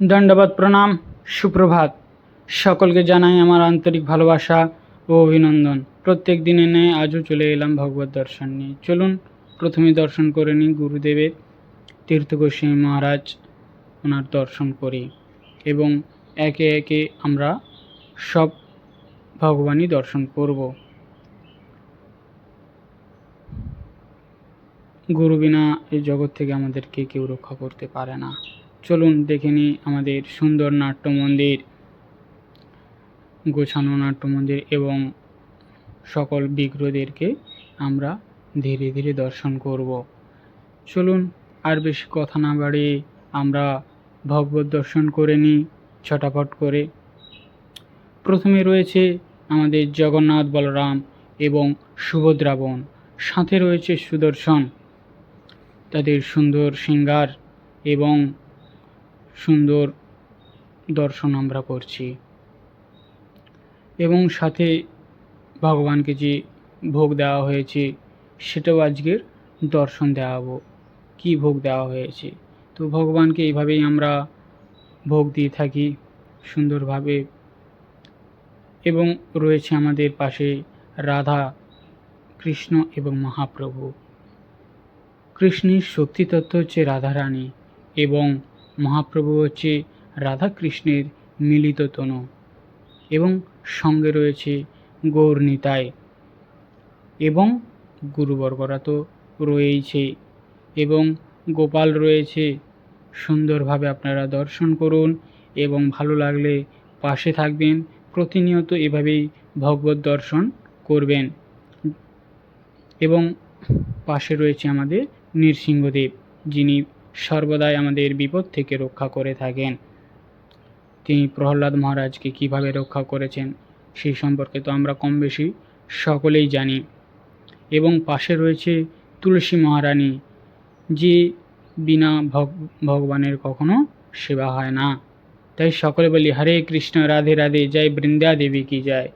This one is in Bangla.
দণ্ডবাদ, প্রণাম, সুপ্রভাত। সকলকে জানাই আমার আন্তরিক ভালোবাসা ও অভিনন্দন। প্রত্যেক দিনে ন্যায় আজও চলে এলাম ভগবত দর্শন নিয়ে। চলুন প্রথমে দর্শন করে নিই গুরুদেবের তীর্থ গোস্বামী মহারাজ। ওনার দর্শন করি এবং একে একে আমরা সব ভগবানই দর্শন করব। গুরু বিনা এই জগৎ থেকে আমাদেরকে কেউ রক্ষা করতে পারে না। চলুন দেখে নিই আমাদের সুন্দর নাট্য মন্দির গোছানো নাট্য মন্দির এবং সকল বিগ্রহদেরকে আমরা ধীরে ধীরে দর্শন করব। চলুন আর বেশি কথা না বাড়িয়ে আমরা ভগবত দর্শন করে নিই ছটাফট করে। প্রথমে রয়েছে আমাদের জগন্নাথ বলরাম এবং সুভদ্রাবণ সাথে রয়েছে সুদর্শন, তাদের সুন্দর শৃঙ্গার এবং সুন্দর দর্শন আমরা করছি। এবং সাথে ভগবানকে যে ভোগ দেওয়া হয়েছে, সেটাও আজকের দর্শন দেওয়াবো। কী ভোগ দেওয়া হয়েছে? তো ভগবানকে এইভাবেই আমরা ভোগ দিয়ে থাকি সুন্দরভাবে। এবং রয়েছে আমাদের পাশে রাধা, কৃষ্ণ এবং মহাপ্রভু। কৃষ্ণের শক্তিতত্ত্ব হচ্ছে রাধারানী এবং মহাপ্রভু হচ্ছে রাধা কৃষ্ণের মিলিত তনু এবং সঙ্গে রয়েছে গৌর নিতাই এবং গুরুবর্গরা তো রয়েইছে এবং গোপাল রয়েছে। সুন্দরভাবে আপনারা দর্শন করুন এবং ভালো লাগলে পাশে থাকবেন। প্রতিনিয়ত এভাবেই ভগবত দর্শন করবেন। এবং পাশে রয়েছে আমাদের নৃসিংহদেব, যিনি সর্বদাই আমাদের বিপদ থেকে রক্ষা করে থাকেন। তিনি প্রহ্লাদ মহারাজকে কীভাবে রক্ষা করেছেন সেই সম্পর্কে তো আমরা কম বেশি সকলেই জানি। এবং পাশে রয়েছে তুলসী মহারানী, যে বিনা ভগ- ভগবানের কখনো সেবা হয় না। তাই সকলে বলি, হরে কৃষ্ণ, রাধে রাধে, জয় বৃন্দা দেবী কি যায়